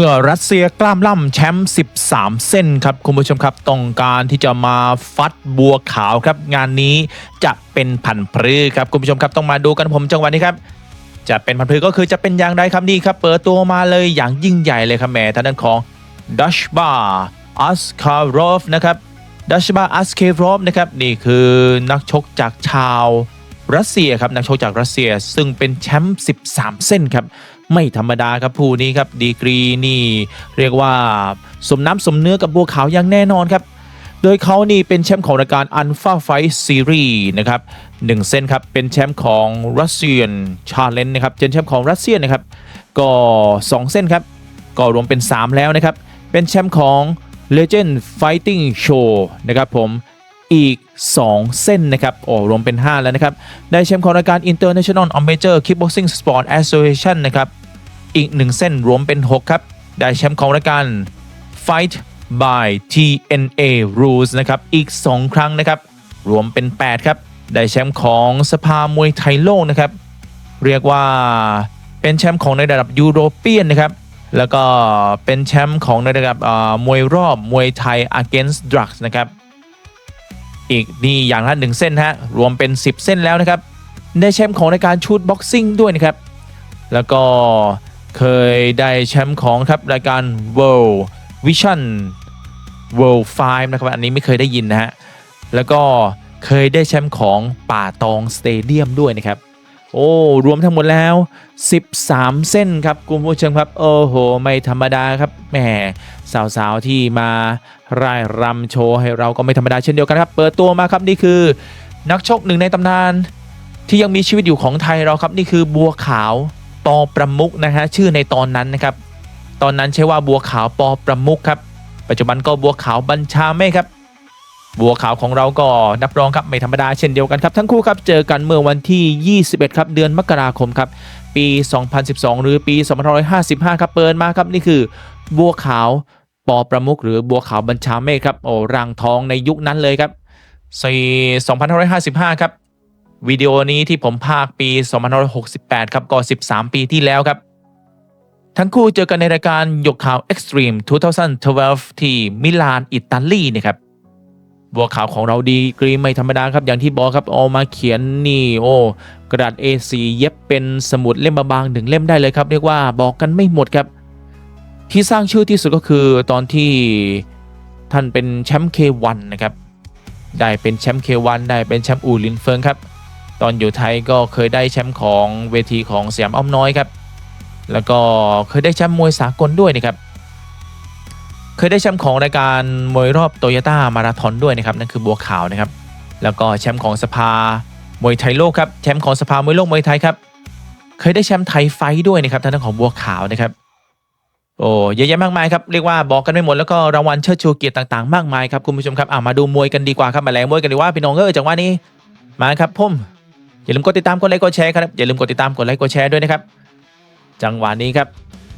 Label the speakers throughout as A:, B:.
A: มื่อรัสเซียกล้ามล่ำแชมป์ 13 เส้นครับคุณผู้ชมครับต้องการที่จะมาฟัดบัวขาวครับ งานนี้จะเป็นพันธุ์พรือครับคุณผู้ชมครับต้องมาดูกันผมจังหวะนี้ครับจะเป็นพันธุ์พรือก็คือจะเป็นอย่างไรครับนี่ครับ เปิดตัวมาเลยอย่างยิ่งใหญ่เลยครับแหม่ทางด้านของดัชบาอัสคารอฟนะครับดัชบาอัสเครอฟนะครับนี่คือนักชกจากชาว รัสเซียครับนักชกจากรัสเซียซึ่งเป็นแชมป์ 13 เส้นครับไม่ธรรมดาครับผู้นี้ครับดีกรีนี่เรียกว่าสมน้ำสมเนื้อกับบัวขาวอย่างแน่นอนครับ โดยเขานี่เป็นแชมป์ของรายการ Alpha Fight Series นะครับหนึ่งเส้นครับเป็นแชมป์ของรัสเซียนชาเลนนะครับเป็นแชมป์ของรัสเซียนนะครับก็ 2 เส้นครับก็รวมเป็น 3 แล้วนะครับเป็นแชมป์ของ Legend Fighting Show นะครับผม อีก 2 เส้นนะครับ โอ้ รวมเป็น 5 แล้วนะครับ ได้แชมป์ของรายการ International Amateur Kickboxing Sport Association นะครับ อีก 1 เส้นรวมเป็น 6 ครับ ได้แชมป์ของรายการ Fight by TNA Rules นะครับ อีก 2 ครั้งนะครับ รวมเป็น 8 ครับ ได้แชมป์ของสภามวยไทยโลกนะครับ เรียกว่าเป็นแชมป์ของในระดับยุโรเปียนนะครับ แล้วก็เป็นแชมป์ของในระดับมวยรอบมวยไทย against drugs นะครับ อีกนี่อย่างละหนึ่งเส้นฮะรวมเป็น 10 เส้นแล้วนะครับได้แชมป์ของรายการชุดบ็อกซิ่งด้วยนะครับ แล้วก็เคยได้แชมป์ของครับรายการ World Vision World 5 นะครับ อันนี้ไม่เคยได้ยินนะฮะ แล้วก็เคยได้แชมป์ของป่าตองสเตเดียมด้วยนะครับ โอ้ รวมทั้งหมดแล้ว 13 เส้นครับคุณผู้ชมครับ โอ้โห ไม่ธรรมดาครับแหมสาวๆที่มาร่ายรำโชว์ให้เราก็ไม่ธรรมดาเช่นเดียวกันครับ เปิดตัวมาครับนี่คือ นักชกหนึ่งในตำนาน ที่ยังมีชีวิตอยู่ของไทยเราครับ นี่คือบัวขาวปอประมุกนะฮะชื่อในตอนนั้นนะครับ ตอนนั้นใช้ว่าบัวขาวปอประมุกครับ ปัจจุบันก็บัวขาวบัญชาเมฆครับ บัวขาวของเราก็นับรองครับไม่ธรรมดาเช่นเดียวกันครับ ทั้งคู่ครับเจอกันเมื่อวันที่ 21 ครับเดือนมกราคมครับปี 2012 หรือปี 2555 ครับเปิดมาครับนี่คือ บัวขาวปอประมุกหรือบัวขาวบัญชาเมฆครับโอ้ร่างทองในยุคนั้นเลยครับ2555 ครับวิดีโอนี้ที่ผมพากี2568 ครับก็ 13 ปีที่แล้วครับ ทั้งคู่เจอกันในรายการยกข่าว Extreme 2012 ที่มิลาน อิตาลีนะครับ บัวขาวของเราดีกรีไม่ธรรมดาครับอย่างที่บอกครับเอามาเขียนนี่โอ้กระดาษ A4 เย็บเป็นสมุดเล่มบางๆหนึ่งเล่มได้เลยครับ เรียกว่าบอกกันไม่หมดครับ ที่สร้างชื่อที่สุดก็คือตอนที่ท่านเป็นแชมป์ K1 นะครับ ได้เป็นแชมป์ K1 ได้เป็นแชมป์อูลินเฟิงครับ ตอนอยู่ไทยก็เคยได้แชมป์ของเวทีของสยามอ้อมน้อยครับ แล้วก็เคยได้แชมป์มวยสากลด้วยนะครับ เคยได้แชมป์ของรายการมวยรอบโตโยต้ามาราธอนด้วยนะครับนั่นคือบัวขาวนะครับ แล้วก็แชมป์ของสภามวยไทยโลกครับแชมป์ของสภามวยโลกมวยไทยครับ เคยได้แชมป์ไทยไฟด้วยนะครับทางด้านของบัวขาวนะครับโอ้เยอะแยะมากมายครับเรียกว่าบอกกันไม่หมดแล้วก็รางวัลเชิดชูเกียรติต่างๆ มากมายครับคุณผู้ชมครับอ่ามาดูมวยกันดีกว่าครับมาแรงมวยกันดีกว่าพี่น้องเออจังหวะนี้มาครับผมอย่าลืมกดติดตามกดไลค์กดแชร์ครับอย่าลืมกดติดตามกดไลค์กดแชร์ด้วยนะครับจังหวะนี้ครับ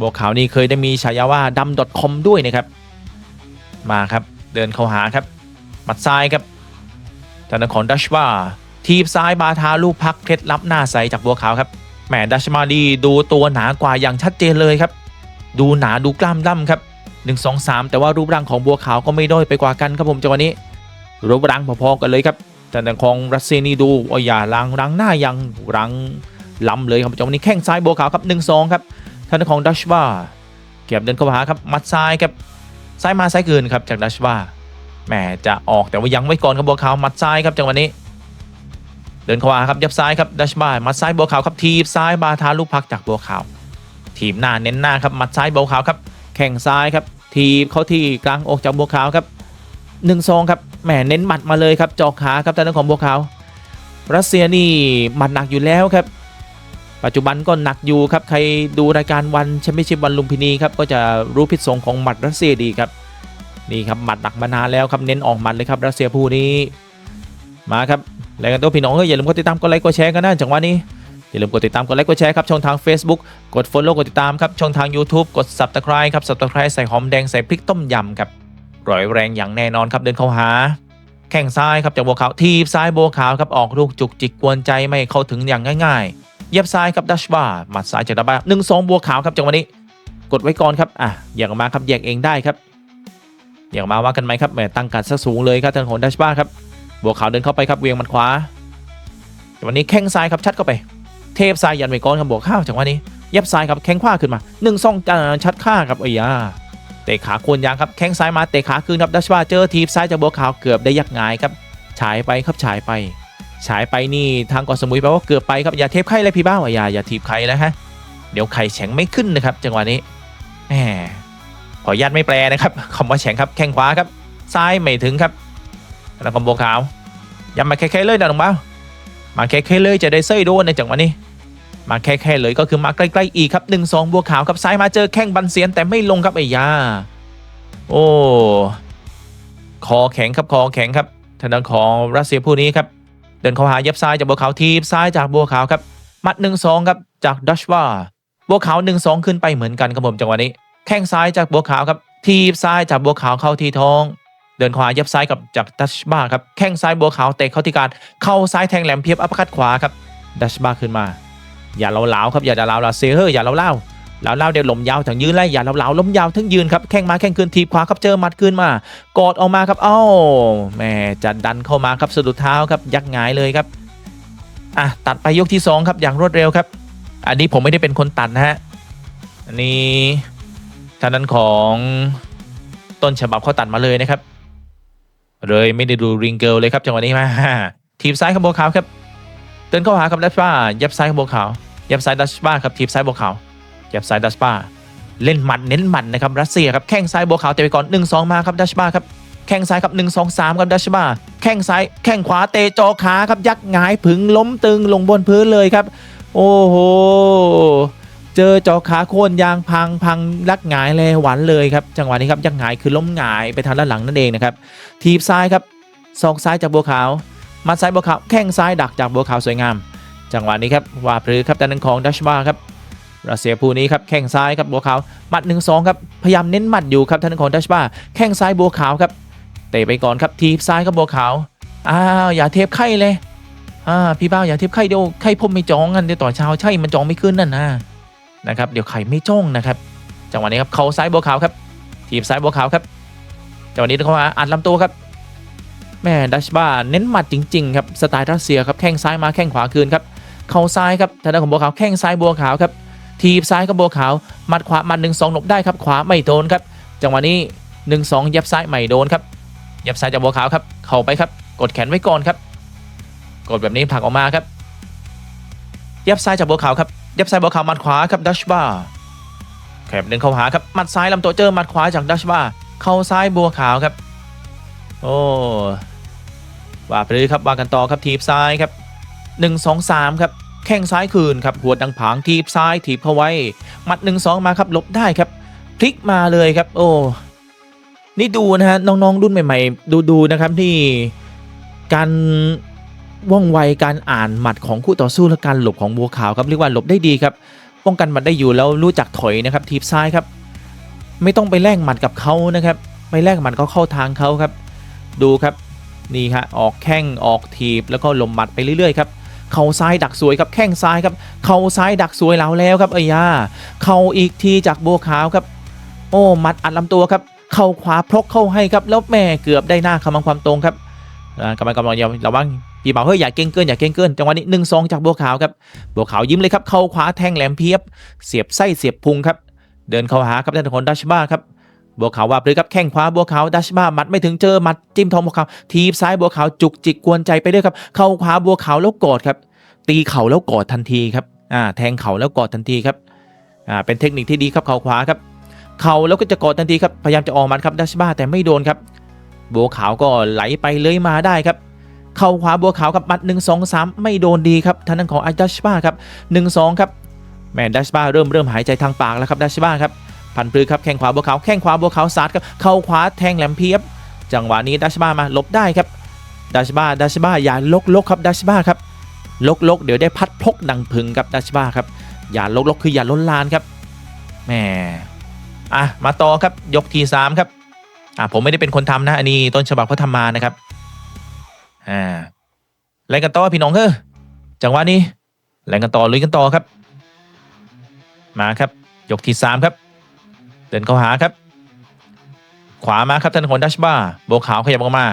A: บัวขาวนี่เคยได้มีฉายาว่าดำ .com ด้วยนะครับ มาครับ เดินเข้าหาครับหมัดซ้ายครับทางด้าของดัชว่าทีบซ้ายบาทาลูกพักเคล็ดลับหน้าใสจากบัวขาวครับแหมดัชมาดีดูตัวหนากว่าอย่างชัดเจนเลยครับ ดูหนาดูกล้ามล่ำครับ1 2 3 แต่ว่ารูปร่างของบัวขาวก็ไม่ด้อยไปกว่ากันครับผมจังหวะนี้รูปร่างพอๆกันเลยครับแต่ทางของรัสเซียนี่ดูโอ้ยอย่าลังรังหน้ายังรังล้ำเลยครับจังหวะนี้แข้งซ้ายบัวขาวครับ1 2ครับทางของดัชว่าเก็บเดินเข้าหาครับมัดซ้ายครับ ซ้ายมาซ้ายคืนครับจากดัชว่าแหมจะออกแต่ว่ายังไว้ก่อนครับบัวขาวมัดซ้ายครับจังหวะนี้ เดินเข้ามาครับยับซ้ายครับดัชบ้ามัดซ้ายบัวขาวครับทีบซ้ายบาทาลูกพักจากบัวขาว ทีมหน้าเน้นหน้าครับมัดซ้ายบัวขาวครับแข่งซ้ายครับทีบเข้าที่กลางอกจากบัวขาวครับหนึ่งซองครับแหมเน้นหมัดมาเลยครับจอกขาครับทางด้านของบัวขาว รัสเซียนี่หมัดหนักอยู่แล้วครับ ปัจจุบันก็หนักอยู่ครับ ใครดูรายการวันแชมเปี้ยนชิพวันลุมพินีครับ ก็จะรู้พิษสงของหมัดรัสเซียดีครับ นี่ครับหมัดหนักมานานแล้วครับ เน้นออกหมัดเลยครับรัสเซียผู้นี้มาครับแล้วกันตัวพี่น้องก็อย่าลืมกดติดตามกดไลค์กดแชร์กันนะจังหวะนี้อย่าลืมกดติดตามกดไลค์กดแชร์ครับช่องทาง Facebook กด Follow กดติดตามครับช่องทาง YouTube กด Subscribe ครับ Subscribe ใส่หอมแดงใส่พริกต้มยำครับร่อยแรงอย่างแน่นอนครับเดินเข้าหา แข้งซ้ายครับจากบัวขาวทีบซ้ายบัวขาวครับออกลูกจุกจิกกวนใจไม่เข้าถึงอย่างง่าย ๆ เย็บซ้ายครับดัชบาหมัดซ้ายจากดับบ้าหนึ่งสองบัวขาวครับจังหวะนี้ กดไว้ก่อนครับอะแยกออกมาครับแยกเองได้ครับแยกออกมาว่ากันไหมครับแหมตั้งการซะสูงเลยครับทางของดัชบ้าครับบัวขาวเดินเข้าไปครับเวียงมัดขวาแต่วันนี้แข้งซ้ายครับชัดเข้าไป เทพซ้ายยันไว้ก่อนครับบวกข้าวจังหวะนี้เยับซ้ายครับแข้งขวาขึ้นมาหนึ่งสองชัดข้าครับเอ้ยาเตะขาโคนยางครับแข้งซ้ายมาเตะขาคืนครับดัชบ้าเจอทีบซ้ายจากบัวขาวเกือบได้ยักงายครับฉายไปครับฉายไป ฉายไปนี่ทางเกาะสมุยแปลว่าเกือบไปครับอย่าเทปไข่เลยพี่บ้าวอย่าอย่าทีบไข่แล้วฮะเดี๋ยวไข่แข็งไม่ขึ้นนะครับ จังหวะนี้แหมขออนุญาตไม่แปลนะครับคำว่าแข็งครับแข้งขวาครับ ซ้ายไม่ถึงครับ แล้วก็โบขาวย้ำมาแค่ๆเลยนะน้องบ้ามาแค่ๆเลยจะได้เซ้ยโดนในจังหวะนี้ มาแค่ๆเลยก็คือมาใกล้ๆอีกครับหนึ่งสองบัวขาวครับซ้ายมาเจอแข้งบันเสียนแต่ไม่ลงครับไอ้ยาโอ้คอแข็งครับคอแข็งครับทางด้านของรัสเซียผู้นี้ครับ เดินเข้าหาเย็บซ้ายจากบัวขาวทีบซ้ายจากบัวขาวครับมัดหนึ่งสองครับจากดัชว่าบัวขาวหนึ่งสองขึ้นไปเหมือนกันครับผมจังหวะนี้ แข้งซ้ายจากบัวขาวครับทีบซ้ายจากบัวขาวเข้าที่ท้อง เดินขวาเย็บซ้ายกับจากดัชบ้าครับแข้งซ้ายบัวขาวเตะเข้าที่การเข้าซ้ายแทงแหลมเพียบอัปคัดขวาครับดัชบ้าขึ้นมา อย่าเล้าๆครับอย่าเล้าๆเซเฮอร์อย่าเล้าๆ เล้าเล้าเดี๋ยวลมยาวถึงยืนไล่อย่าเล้าเล้าล้มยาวถึงยืนครับแข้งมาแข้งคืนทีบขวาครับเจอหมัดคืนมากอดออกมาครับเอ้าแม่จะดันเข้ามาครับสะดุดเท้าครับยักหงายเลยครับอะตัดไปยกที่ 2 ครับอย่างรวดเร็วครับ อันนี้ผมไม่ได้เป็นคนตัดนะฮะอันนี้ทางนั้นของต้นฉบับเขาตัดมาเลยนะครับ เลยไม่ได้ดูริงเกิลเลยครับจังหวะนี้มาทีมซ้ายของบัวขาวครับเดินเข้าหาครับดัชบ้ายับซ้ายของบัวขาวยับซ้ายดัชบ้าครับทีมซ้ายบัวขาว ยับซ้ายดัชบ้าเล่นหมัดเน้นหมัดนะครับรัสเซียครับแข้งซ้ายบัวขาวเตะไปก่อน 1 2 มาครับดัชบ้าครับแข้งซ้ายครับ 1 2 3ครับดัชบาแข้งซ้ายแข้งขวาเตะจอขาครับยักหงายผึงล้มตึงลงบนพื้นเลยครับ โอ้โห เจอจอขาโค่นยางพังพังลักหงายเลยหวันเลยครับจังหวะนี้ครับยักหงายคือล้มหงายไปทางด้านหลังนั่นเองนะครับทีบซ้ายครับศอกซ้ายจากบัวขาวมัดซ้ายบัวขาวแข้งซ้ายดักจากบัวขาวสวยงาม จังหวะนี้ครับวาปรือครับด้านนั้นของดัชบาครับ รัสเซียผู้นี้ครับแข้งซ้ายครับบัวขาวหมัดหนึ่งสองครับพยายามเน้นหมัดอยู่ครับท่านของดัชบ้าแข้งซ้ายบัวขาวครับเตะไปก่อนครับทีบซ้ายครับบัวขาวอ้าวอย่าเทปไข่เลยอ่าพี่บ้าอย่าเทปไข่เดี๋ยวไข่พมไม่จองกันเดี๋ยวต่อเช้าใช่มันจองไม่ขึ้นนั่นนะนะครับเดี๋ยวไข่ไม่จ้องนะครับจังหวะนี้ครับเขาซ้ายบัวขาวครับทีบซ้ายบัวขาวครับจังหวะนี้เขามาอัดลำตัวครับแม่ดัชบ้าเน้นหมัดจริงๆครับสไตล์รัสเซียครับแข้งซ้ายมาแข้งขวาคืนครับเข่าซ้ายครับทางด้านของบัวขาวแข้งซ้ายบัวขาวครับ ทีบซ้ายกับบัวขาวมัดขวามัดหนึ่งสองหลบได้ครับขวาไม่โดนครับ จังหวะนี้หนึ่งสองยับซ้ายไม่โดนครับยับซ้ายจากบัวขาวครับ เข้าไปครับ กดแขนไว้ก่อนครับ กดแบบนี้ผลักออกมาครับ ยับซ้ายจากบัวขาวครับยับซ้ายบัวขาวมัดขวาครับดัชบาแขบเดินเข้าหาครับมัดซ้ายลำตัวเจอมัดขวาจากดัชบาเข้าซ้ายบัวขาวครับ โอ้ว่าไปเลยครับว่ากันต่อครับทีบซ้ายครับหนึ่งสองสามครับ แข้งซ้ายคืนครับหัวดังผางทีบซ้ายทีบเข้าไว้หมัดหนึ่งสองมาครับลบได้ครับ พลิกมาเลยครับ โอ้นี่ดูนะฮะน้องๆรุ่นใหม่ๆ ดูดูนะครับที่การว่องไวการอ่านหมัดของคู่ต่อสู้และการหลบของบัวขาวครับเรียกว่าหลบได้ดีครับ ป้องกันหมัดได้อยู่แล้วรู้จักถอยนะครับทีบซ้ายครับ ไม่ต้องไปแลกหมัดกับเขานะครับไปแลกหมัดก็เข้าทางเขาครับ ดูครับนี่ครับออกแข้งออกทีบแล้วก็ลบหมัดไปเรื่อยๆครับ เข่าซ้ายดักสวยครับแข้งซ้ายครับเข่าซ้ายดักสวยแล้วแล้วครับเอ้ยาเข่าอีกทีจากบัวขาวครับ โอ้หมัดอัดลำตัวครับเข้าขวาพลกเข้าให้ครับแล้วแม่เกือบได้หน้าคำบังความตรงครับกำลังกำลังอย่าระวังพี่บ่าวเฮ้ยอย่าเก่งเกินอย่าเก่งเกินจังหวะนี้หนึ่งสองจากบัวขาวครับบัวขาวยิ้มเลยครับเข้าขวาแทงแหลมเพียบ เสียบไส้เสียบพุงครับ เดินเข้าหาครับด้านของดัชบ้าครับ บัวขาวว่าบเลยครับแข้งขวาบัวขาวดัชบ้าหมัดไม่ถึงเจอหมัดจิ้มทองบัวขาวทีบซ้ายบัวขาวจุกจิกกวนใจไปด้วยครับเข้าขวาบัวขาวแล้วกอดครับ ตีเข่าแล้วกอดทันทีครับอ่าแทงเข่าแล้วกอดทันทีครับอ่าเป็นเทคนิคที่ดีครับเข่าขวาครับเข่าแล้วก็จะกอดทันทีครับพยายามจะออกหมัดครับดัชบ้าแต่ไม่โดนครับบัวขาวก็ไหลไปเลยมาได้ครับเข่าขวาบัวขาวกับหมัด1 2 3 ไม่โดนดีครับทางด้านของดัชบ้าครับ1 2ครับแมนดัชบ้าเริ่มเริ่มหายใจทางปากแล้วครับดัชบ้าครับ พันปลือครับแข้งขวาบัวขาวแข้งขวาบัวขาวสาดครับเข่าขวาแทงแหลมเพียบ จังหวะนี้ดัชบ้ามาลบได้ครับดัชบ้าดัชบ้าอย่าลกลกครับดัชบ้าครับลกลกเดี๋ยวได้พัดพกดังพึงครับดัชบ้าครับอย่าลกลกคืออย่าล้นลานครับแหมอะมาต่อครับยกทีสามครับอะผมไม่ได้เป็นคนทำนะ อันนี้ต้นฉบับเขาทำมานะครับอ่าแล่นกันต่อพี่น้องเฮ้อจังหวะนี้แล่นกันต่อลุยกันต่อครับ มาครับ ยกที่สามครับ เดินเข้าหาครับ ขวามาครับท่านของดัชบ้าบัวขาวขยับออกมา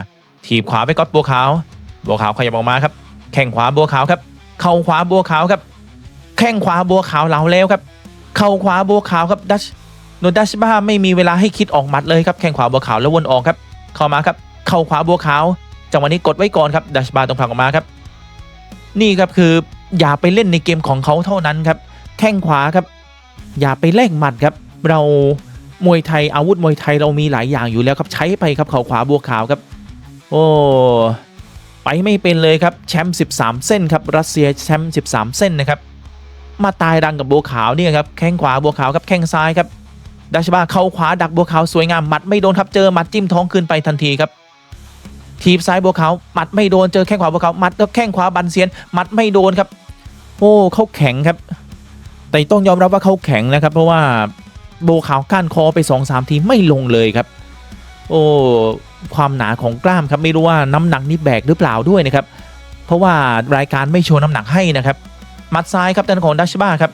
A: ถีบขวาไปก๊อตบัวขาวบัวขาวขยับออกมาครับ แข้งขวาบัวขาวครับ เข่าขวาบัวขาวครับ แข้งขวาบัวขาวเหลาแล้วครับ เข่าขวาบัวขาวครับดัชโนดัชบ้าไม่มีเวลาให้คิดออกหมัดเลยครับ แข้งขวาบัวขาวแล้ววนออกครับ เข้ามาครับ เข่าขวาบัวขาว จังหวะนี้กดไว้ก่อนครับดัชบ้าต้องผลักออกมาครับ นี่ครับคืออย่าไปเล่นในเกมของเขาเท่านั้นครับ แข้งขวาครับ อย่าไปแลกหมัดครับ เรา มวยไทยอาวุธมวยไทยเรามีหลายอย่างอยู่แล้วครับใช้ไปครับเข่าขวาบัวขาวครับ โอ้ไปไม่เป็นเลยครับแชมป์13 เส้นครับรัสเซียแชมป์13 เส้นนะครับมาตายรังกับบัวขาวเนี่ยครับแข้งขวาบัวขาวครับแข้งซ้ายครับดัชบาเข้าขวาดักบัวขาวสวยงามหมัดไม่โดนครับเจอหมัดจิ้มท้องขึ้นไปทันทีครับทีบซ้ายบัวขาวหมัดไม่โดนเจอแข้งขวาบัวขาวหมัดแล้วแข้งขวาบันเซียนหมัดไม่โดนครับโอ้เขาแข็งครับ แต่ต้องยอมรับว่าเขาแข็งนะครับ เพราะว่า โบขาวก้านคอไป2อสามทีไม่ลงเลยครับ โอ้ความหนาของกล้ามครับไม่รู้ว่าน้ำหนักนี่แบกหรือเปล่าด้วยนะครับ เพราะว่ารายการไม่โชว์น้ำหนักให้นะครับมัดซ้ายครับด้านของดัชบ้าครับ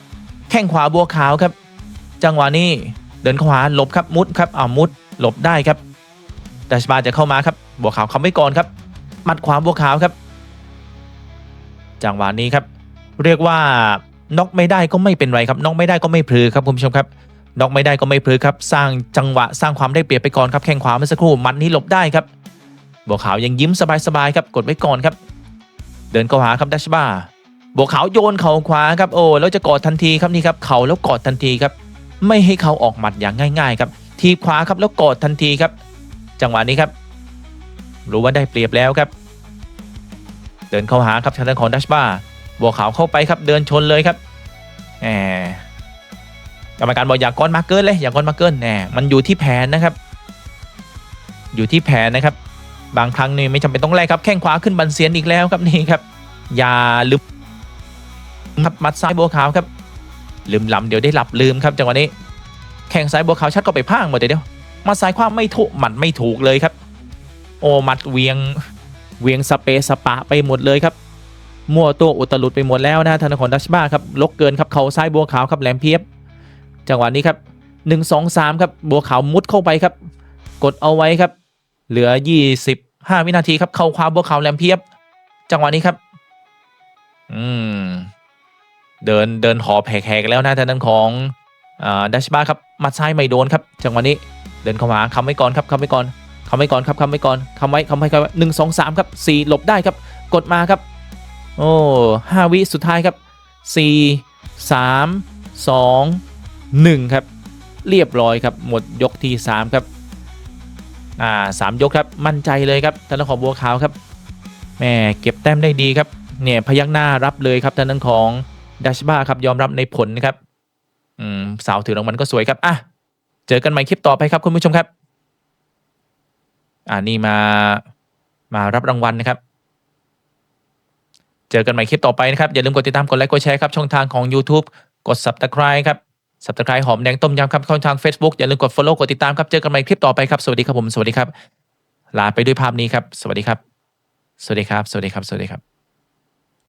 A: แข้งขวาบัวขาวครับ จังหวะนี้เดินขวาหลบครับมุดครับเอามุดหลบได้ครับดัชบ้าจะเข้ามาครับบัวขาวคำไว้ก่อนครับมัดขวาบัวขาวครับ จังหวะนี้ครับ เรียกว่าน็อกไม่ได้ก็ไม่เป็นไรครับน็อกไม่ได้ก็ไม่พลือครับคุณผู้ชมครับ น็อกไม่ได้ก็ไม่พลือครับ สร้างจังหวะสร้างความได้เปรียบไปก่อนครับแข้งขวาเมื่อสักครู่มัดนี้หลบได้ครับบัวขาวยังยิ้มสบายๆครับกดไว้ก่อนครับ เดินเข้าหาครับดัชบ้าบัวขาวโยนเข่าขวาครับโอ้แล้วจะกอดทันทีครับนี่ครับเข่าแล้วกอดทันทีครับไม่ให้เขาออกหมัดอย่างง่ายๆครับทีบขวาครับแล้วกอดทันทีครับ จังหวะนี้ครับ รู้ว่าได้เปรียบแล้วครับ เดินเข้าหาครับทางด้านของดัชบ้าบัวขาวเข้าไปครับเดินชนเลยครับแหม กรรมการบอกอย่าก้อนมาเกินเลยอย่าก้อนมาเกินแหมมันอยู่ที่แผนนะครับ อยู่ที่แผนนะครับ บางครั้งนี่ไม่จำเป็นต้องแลกครับแข้งขวาขึ้นบันเสียนอีกแล้วครับนี่ครับ อย่าลืมครับมัดซ้ายบัวขาวครับ ลืมลำเดี๋ยวได้หลับลืมครับจังหวะนี้ แข้งซ้ายบัวขาวชัดก็ไปพางหมดเดี๋ยวมาซ้ายขว้าไม่ถูกหมัดไม่ถูกเลยครับ โอ้หมัดเวียงเวียงสเปซสปะไปหมดเลยครับมั่วตัวอุตลุดไปหมดแล้วนะธนาคารดัชบ้าครับลกเกินครับเขาซ้ายบัวขาวครับแหลมเพียบ จังหวะนี้ครับ 1 2 3 ครับบัวขาวมุดเข้าไปครับ กดเอาไว้ครับ เหลือ 25 วินาทีครับ เข้าขวาบัวขาวแหลมเพียบ จังหวะนี้ครับ อืม เดินเดินหอแผกๆแล้วนะทางด้านของดัชบ้าครับมัดซ้ายไม่โดนครับ จังหวะนี้เดินเข้ามาคำไว้ก่อนครับคำไว้ก่อนคำไว้ก่อนครับคำไว้ก่อนคำไว้คำไว้ครับหนึ่งสองสามครับสี่หลบได้ครับ กดมาครับ โอ้ห้าวิสุดท้ายครับสี่สามสอง หนึ่งครับ เรียบร้อยครับ หมดยกที่สามครับ อ่าสามยกครับ มั่นใจเลยครับทางด้านของบัวขาวครับแหม่เก็บแต้มได้ดีครับ เนี่ยพยักหน้ารับเลยครับทางด้านของดัชบ้าครับยอมรับในผลนะครับ อืมสาวถือรางวัลก็สวยครับ อะ เจอกันใหม่คลิปต่อไปครับคุณผู้ชมครับ อ่านี่มามารับรางวัลนะครับ เจอกันใหม่คลิปต่อไปนะครับ อย่าลืมกดติดตามกดไลค์กดแชร์ครับ ช่องทางของ YouTube กด Subscribe ครับ สับตะไคร้หอมแดงต้มยำครับเข้าทาง Facebook อย่าลืมกด Follow กดติดตามครับ เจอกันใหม่คลิปต่อไปครับ สวัสดีครับผม สวัสดีครับ ลาไปด้วยภาพนี้ครับ สวัสดีครับ สวัสดีครับ สวัสดีครับ สวัสดีครับ